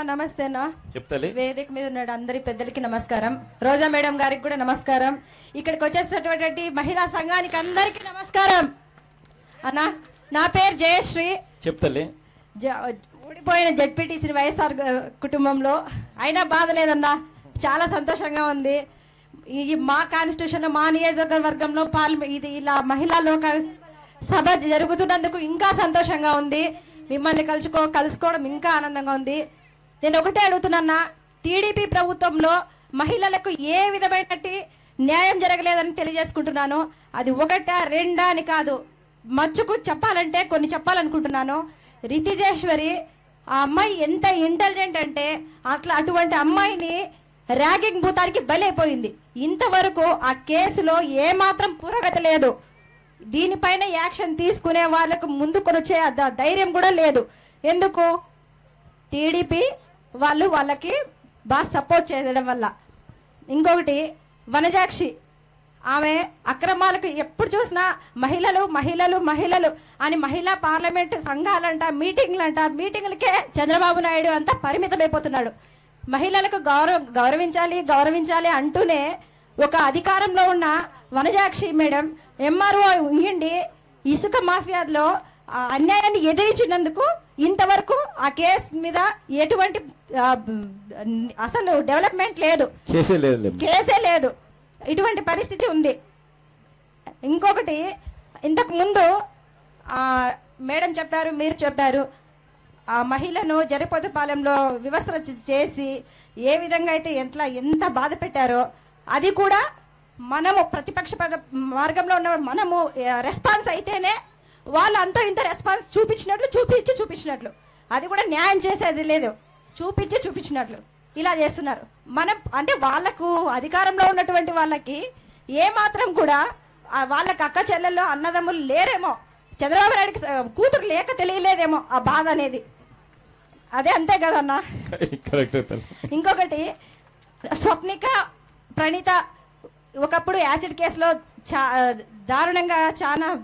అన్న నమస్తే అన్న. చెప్తాలే వేదిక మీద ఉన్నాడు అందరి పెద్దలకి నమస్కారం. రోజా మేడం గారికి కూడా నమస్కారం. ఇక్కడికి వచ్చేసినటువంటి మహిళా సంఘానికి అందరికీ నమస్కారం. అన్న నా పేరు జయశ్రీ. చెప్తాలే ఊడిపోయిన జడ్పీటీసీ వైఎస్ఆర్ కుటుంబంలో అయినా బాధ లేదన్నా. చాలా సంతోషంగా ఉంది. ఈ మా కాన్స్టిట్యూషన్ మా నియోజకవర్గంలో పార్లమెంట్ ఇది ఇలా మహిళా లోక సభ జరుగుతున్నందుకు ఇంకా సంతోషంగా ఉంది. మిమ్మల్ని కలుసుకో కలుసుకోవడం ఇంకా ఆనందంగా ఉంది. నేను ఒకటే అడుగుతున్నా టీడీపీ ప్రభుత్వంలో మహిళలకు ఏ విధమైనటి న్యాయం జరగలేదని తెలియజేసుకుంటున్నాను. అది ఒకటా రెండా అని కాదు. మచ్చుకు చెప్పాలంటే కొన్ని చెప్పాలనుకుంటున్నాను. రితిజేశ్వరి ఆ అమ్మాయి ఎంత ఇంటెలిజెంట్ అంటే అట్లా అటువంటి అమ్మాయిని ర్యాగింగ్ భూతానికి బలైపోయింది. ఇంతవరకు ఆ కేసులో ఏమాత్రం పురగతి లేదు దీనిపైన యాక్షన్ తీసుకునే వాళ్ళకు ముందుకొనొచ్చే వచ్చే ధైర్యం కూడా లేదు. ఎందుకు? టీడీపీ వాళ్ళు వాళ్ళకి బాగా సపోర్ట్ చేయడం వల్ల. ఇంకొకటి వనజాక్షి. ఆమె అక్రమాలకు ఎప్పుడు చూసినా మహిళలు మహిళలు మహిళలు అని మహిళా పార్లమెంటు సంఘాలంట మీటింగ్లంట మీటింగ్లకే చంద్రబాబు నాయుడు అంతా పరిమితమైపోతున్నాడు. మహిళలకు గౌరవ గౌరవించాలి గౌరవించాలి అంటూనే ఒక అధికారంలో ఉన్న వనజాక్షి మేడం ఎంఆర్ఓ ఉండి ఇసుక మాఫియాలో ఆ అన్యాయాన్ని ఎదిరించినందుకు ఇంతవరకు ఆ కేసు మీద ఎటువంటి అసలు డెవలప్మెంట్ లేదు. కేసే లేదు. ఇటువంటి పరిస్థితి ఉంది. ఇంకొకటి ఇంతకు ముందు మేడం చెప్పారు మీరు చెప్పారు ఆ మహిళను జరిపోతుపాలెంలో వ్యవస్థ చేసి ఏ విధంగా అయితే ఎంత ఎంత బాధ పెట్టారో అది కూడా మనము ప్రతిపక్ష మార్గంలో ఉన్న మనము రెస్పాన్స్ అయితేనే వాళ్ళు అంతో ఇంత రెస్పాన్స్ చూపించినట్లు చూపించి చూపించినట్లు. అది కూడా న్యాయం చేసేది లేదు. చూపించి చూపించినట్లు. ఇలా చేస్తున్నారు. మనం అంటే వాళ్ళకు అధికారంలో ఉన్నటువంటి వాళ్ళకి ఏ మాత్రం కూడా వాళ్ళకి అక్క చెల్లెల్లో అన్నదమ్ములు లేరేమో. చంద్రబాబు నాయుడికి కూతురు లేక తెలియలేదేమో ఆ బాధ అనేది. అదే అంతే కదన్నా? ఇంకొకటి స్వప్నిక ప్రణీత ఒకప్పుడు యాసిడ్ కేసులో చా దారుణంగా చాలా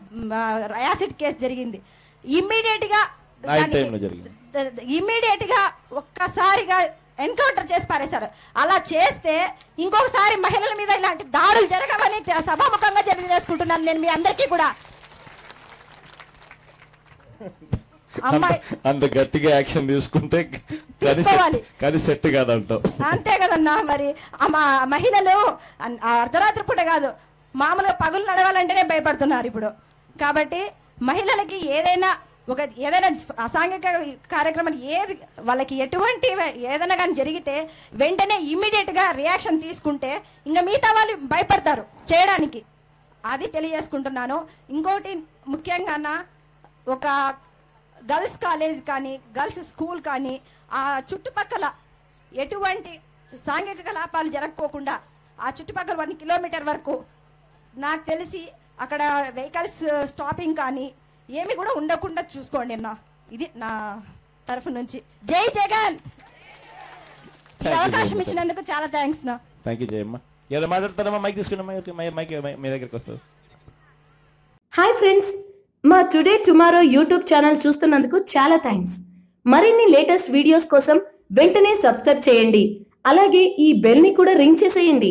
యాసిడ్ కేసు జరిగింది. ఇమ్మీడియట్గా నా టైంలో జరిగింది. ఇమ్మీడియట్గా ఒక్కసారిగా ఎన్కౌంటర్ చేసి పారేశారు. అలా చేస్తే ఇంకొకసారి మహిళల మీద ఇలాంటి దాడులు జరగవని సభాముఖంగా తెలియజేసుకుంటున్నాను నేను మీ అందరికీ కూడా. అమ్మాయి అంత గట్టిగా యాక్షన్ తీసుకుంటే కానీ. సెట్- కాదంటావు. అంతే కదన్నా మరి. మహిళలు అర్ధరాత్రి పూట కాదు. మామూలుగా పగులు నడవాలంటేనే భయపడుతున్నారు ఇప్పుడు. కాబట్టి మహిళలకి ఏదైనా ఒక ఏదైనా అసాంఘిక కార్యక్రమాలు ఏది వాళ్ళకి ఎటువంటి ఏదైనా కానీ జరిగితే వెంటనే ఇమ్మీడియట్గా రియాక్షన్ తీసుకుంటే ఇంకా మిగతా వాళ్ళు భయపడతారు చేయడానికి. అది తెలియజేసుకుంటున్నాను. ఇంకోటి ముఖ్యంగా ఒక గర్ల్స్ కాలేజ్ కానీ గర్ల్స్ స్కూల్ కానీ ఆ చుట్టుపక్కల ఎటువంటి సాంఘిక కలాపాలు జరగకోకుండా ఆ చుట్టుపక్కల వన్ కిలోమీటర్ వరకు నాకు తెలిసి అక్కడ వెహికల్స్ స్టాపింగ్ కానీ ఏమి కూడా ఉండకుండా చూసుకోండి అన్న. ఇది నా తరఫు నుంచి. జై జగన్! ఈ అవకాశం. ఇచ్చినందుకు చాలా థ్యాంక్స్ నా థ్యాంక్ యూ జయమ్మ. ఎవరు మాట్లాడతారమ్మా మైక్ తీసుకున్నా మైక్ మైక్ మీ దగ్గరికి వస్తుంది హాయ్ ఫ్రెండ్స్ మా టుడే టుమారో యూట్యూబ్ ఛానల్ చూస్తున్నందుకు చాలా థ్యాంక్స్ మరిన్ని లేటెస్ట్ వీడియోస్ కోసం వెంటనే సబ్స్క్రైబ్ చేయండి. అలాగే ఈ బెల్ని కూడా రింగ్ చేసేయండి.